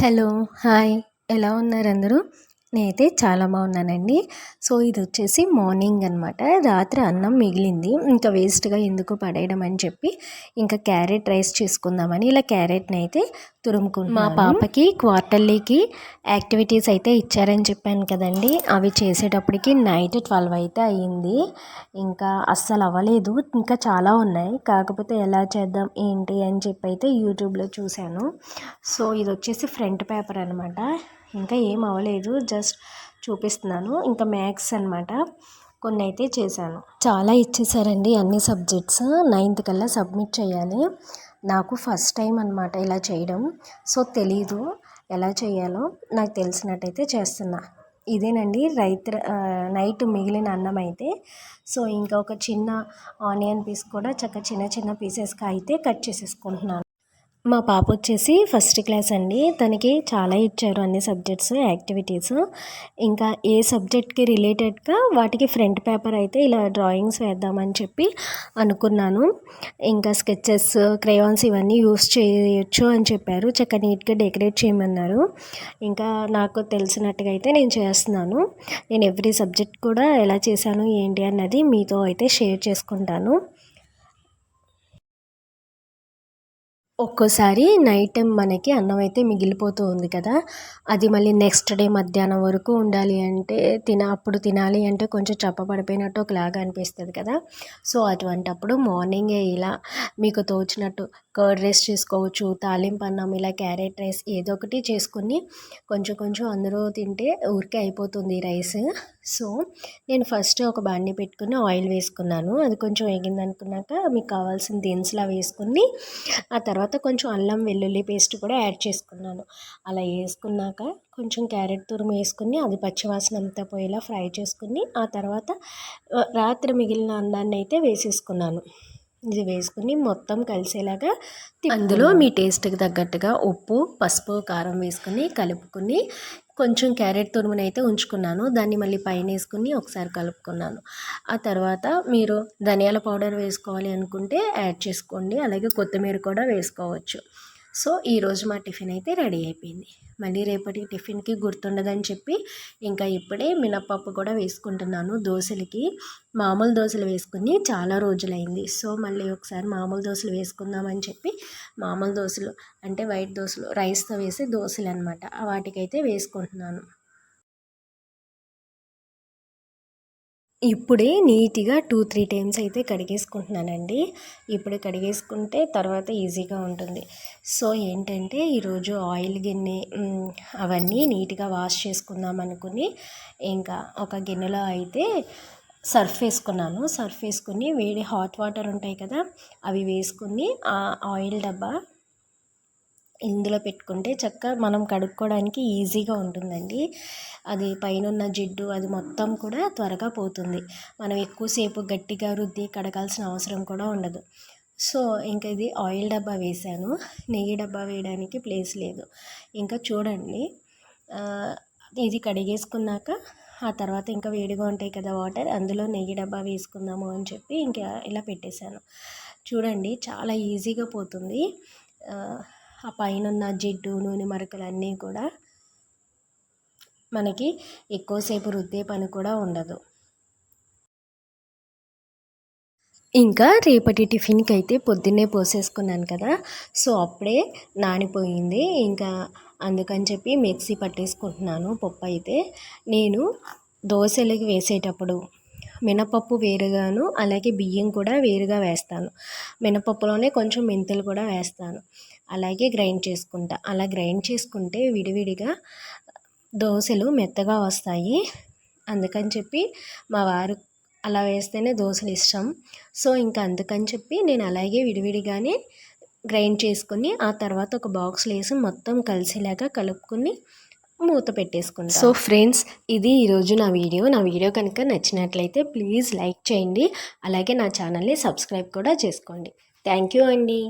Hello hi. ఎలా ఉన్నారు అందరూ? నేనైతే చాలా బాగున్నానండి. సో ఇది వచ్చేసి మార్నింగ్ అనమాట రాత్రి అన్నం మిగిలింది. ఇంకా వేస్ట్గా ఎందుకు పడేయడం అని చెప్పి ఇంకా క్యారెట్ రైస్ చేసుకుందామని ఇలా క్యారెట్ని అయితే తురుముకున్నాను మా పాపకి క్వార్టర్లీకి యాక్టివిటీస్ అయితే ఇచ్చారని చెప్పాను కదండి. అవి చేసేటప్పటికి నైట్ ట్వెల్వ్ అయితే అయ్యింది. ఇంకా అస్సలు అవ్వలేదు. ఇంకా చాలా ఉన్నాయి. కాకపోతే ఎలా చేద్దాం ఏంటి అని చెప్పి అయితే యూట్యూబ్లో చూశాను. సో ఇది వచ్చేసి ఫ్రంట్ పేపర్ అనమాట ఇంకా ఏం అవ్వలేదు జస్ట్ చూపిస్తున్నాను. ఇంకా మ్యాథ్స్ అనమాట కొన్ని అయితే చేశాను. చాలా ఇచ్చేసారండి అన్ని సబ్జెక్ట్స్. నైన్త్ కల్లా సబ్మిట్ చేయాలి. నాకు ఫస్ట్ టైం అనమాట ఇలా చేయడం. సో తెలీదు ఎలా చేయాలో నాకు తెలిసినట్టయితే చేస్తున్నా. ఇదేనండి రైతు నైట్ మిగిలిన అన్నం అయితే. సో ఇంకా ఒక చిన్న ఆనియన్ పీస్ కూడా చక్క చిన్న చిన్న పీసెస్గా అయితే కట్ చేసేసుకుంటున్నాను. మా పాప వచ్చేసి ఫస్ట్ క్లాస్ అండి. తనకి చాలా ఇచ్చారు అన్ని సబ్జెక్ట్స్ యాక్టివిటీస్ ఇంకా ఏ సబ్జెక్ట్కి రిలేటెడ్గా వాటికి ఫ్రంట్ పేపర్ అయితే ఇలా డ్రాయింగ్స్ వేద్దామని చెప్పి అనుకున్నాను. ఇంకా స్కెచెస్ క్రేయాన్స్ ఇవన్నీ యూస్ చేయొచ్చు అని చెప్పారు. చక్కగా నీట్గా డెకరేట్ చేయమన్నారు. ఇంకా నాకు తెలిసినట్టుగా అయితే నేను చేస్తున్నాను. నేను ఎవ్రీ సబ్జెక్ట్ కూడా ఎలా చేశాను ఏంటి అన్నది మీతో అయితే షేర్ చేసుకుంటాను. ఒక్కోసారి నైట్ టైం మనకి అన్నం అయితే మిగిలిపోతూ ఉంది కదా. అది మళ్ళీ నెక్స్ట్ డే మధ్యాహ్నం వరకు ఉండాలి అంటే తిన అప్పుడు తినాలి అంటే కొంచెం చప్పబడిపోయినట్టు ఒకలాగా అనిపిస్తుంది కదా. సో అటువంటప్పుడు మార్నింగే ఇలా మీకు తోచినట్టు కర్డ్ రైస్ చేసుకోవచ్చు తాలింపు అన్నం ఇలా క్యారెట్ రైస్ ఏదో ఒకటి చేసుకుని కొంచెం కొంచెం అందరూ తింటే ఊరికే అయిపోతుంది రైస్. సో నేను ఫస్ట్ ఒక బాండి పెట్టుకుని ఆయిల్ వేసుకున్నాను. అది కొంచెం వేగింది అనుకున్నాక మీకు కావాల్సిన దినుసులా వేసుకుని ఆ తర్వాత తర్వాత కొంచెం అల్లం వెల్లుల్లి పేస్ట్ కూడా యాడ్ చేసుకున్నాను. అలా వేసుకున్నాక కొంచెం క్యారెట్ తురుము వేసుకుని అది పచ్చివాసన అంతా పోయేలా ఫ్రై చేసుకుని ఆ తర్వాత రాత్రి మిగిలిన అన్నాన్ని అయితే వేసేసుకున్నాను. ఇది వేసుకుని మొత్తం కలిసేలాగా అందులో మీ టేస్ట్కి తగ్గట్టుగా ఉప్పు పసుపు కారం వేసుకుని కలుపుకుని కొంచెం క్యారెట్ తురుముని అయితే ఉంచుకున్నాను. దాన్ని మళ్ళీ పైన వేసుకుని ఒకసారి కలుపుకున్నాను. ఆ తర్వాత మీరు ధనియాల పౌడర్ వేసుకోవాలి అనుకుంటే యాడ్ చేసుకోండి. అలాగే కొత్తిమీర కూడా వేసుకోవచ్చు. సో ఈరోజు మా టిఫిన్ అయితే రెడీ అయిపోయింది. మళ్ళీ రేపటి టిఫిన్కి గుర్తుండదని చెప్పి ఇంకా ఇప్పుడే మినప్పప్పు కూడా వేసుకుంటున్నాను దోశలకి. మామూలు దోశలు వేసుకుని చాలా రోజులైంది. సో మళ్ళీ ఒకసారి మామూలు దోశలు వేసుకుందామని చెప్పి మామూలు దోశలు అంటే వైట్ దోశలు రైస్తో వేసే దోశలు అనమాట వాటికైతే వేసుకుంటున్నాను. ఇప్పుడే నీట్గా టూ త్రీ టైమ్స్ అయితే కడిగేసుకుంటున్నానండి. ఇప్పుడు కడిగేసుకుంటే తర్వాత ఈజీగా ఉంటుంది. సో ఏంటంటే ఈరోజు ఆయిల్ గిన్నె అవన్నీ నీట్గా వాష్ చేసుకుందాం అనుకుని ఇంకా ఒక గిన్నెలో అయితే సర్ఫ్ వేసుకున్నాను. సర్ఫ్ వేసుకుని వేడి హాట్ వాటర్ ఉంటాయి కదా అవి వేసుకుని ఆ ఆయిల్ డబ్బా ఇందులో పెట్టుకుంటే చక్కగా మనం కడుక్కోవడానికి ఈజీగా ఉంటుందండి. అది పైన జిడ్డు అది మొత్తం కూడా త్వరగా పోతుంది. మనం ఎక్కువసేపు గట్టిగా రుద్ది కడగాల్సిన అవసరం కూడా ఉండదు. సో ఇంకా ఇది ఆయిల్ డబ్బా వేసాను నెయ్యి డబ్బా వేయడానికి ప్లేస్ లేదు. ఇంకా చూడండి. ఇది కడిగేసుకున్నాక ఆ తర్వాత ఇంకా వేడిగా ఉంటాయి కదా వాటర్ అందులో నెయ్యి డబ్బా వేసుకుందాము అని చెప్పి ఇంకా ఇలా పెట్టేశాను. చూడండి చాలా ఈజీగా పోతుంది. ఆ పైన ఉన్న జిడ్డు నూనె మరకలు అన్నీ కూడా మనకి ఎక్కువసేపు రుద్దే పని కూడా ఉండదు. ఇంకా రేపటి టిఫిన్కి అయితే పొద్దున్నే పోసేసుకున్నాను కదా సో అప్పుడే నానిపోయింది. ఇంకా అందుకని చెప్పి మిక్సీ పట్టేసుకుంటున్నాను పప్పు అయితే నేను దోశలకి వేసేటప్పుడు మినపప్పు వేరుగాను అలాగే బియ్యం కూడా వేరుగా వేస్తాను. మినపప్పులోనే కొంచెం మెంతులు కూడా వేస్తాను. అలాగే గ్రైండ్ చేసుకుంటా. అలా గ్రైండ్ చేసుకుంటే విడివిడిగా దోశలు మెత్తగా వస్తాయి. అందుకని చెప్పి మా వారు అలా వేస్తేనే దోశలు ఇష్టం. సో ఇంకా అందుకని చెప్పి నేను అలాగే విడివిడిగానే గ్రైండ్ చేసుకుని ఆ తర్వాత ఒక బాక్స్లో వేసి మొత్తం కలిసేలాగా కలుపుకొని మూత పెట్టేసుకుంటాం సో ఫ్రెండ్స్ ఇది ఈరోజు నా వీడియో. నా వీడియో కనుక నచ్చినట్లయితే ప్లీజ్ లైక్ చేయండి. అలాగే నా ఛానల్ని సబ్స్క్రైబ్ కూడా చేసుకోండి. థ్యాంక్ యూ అండి.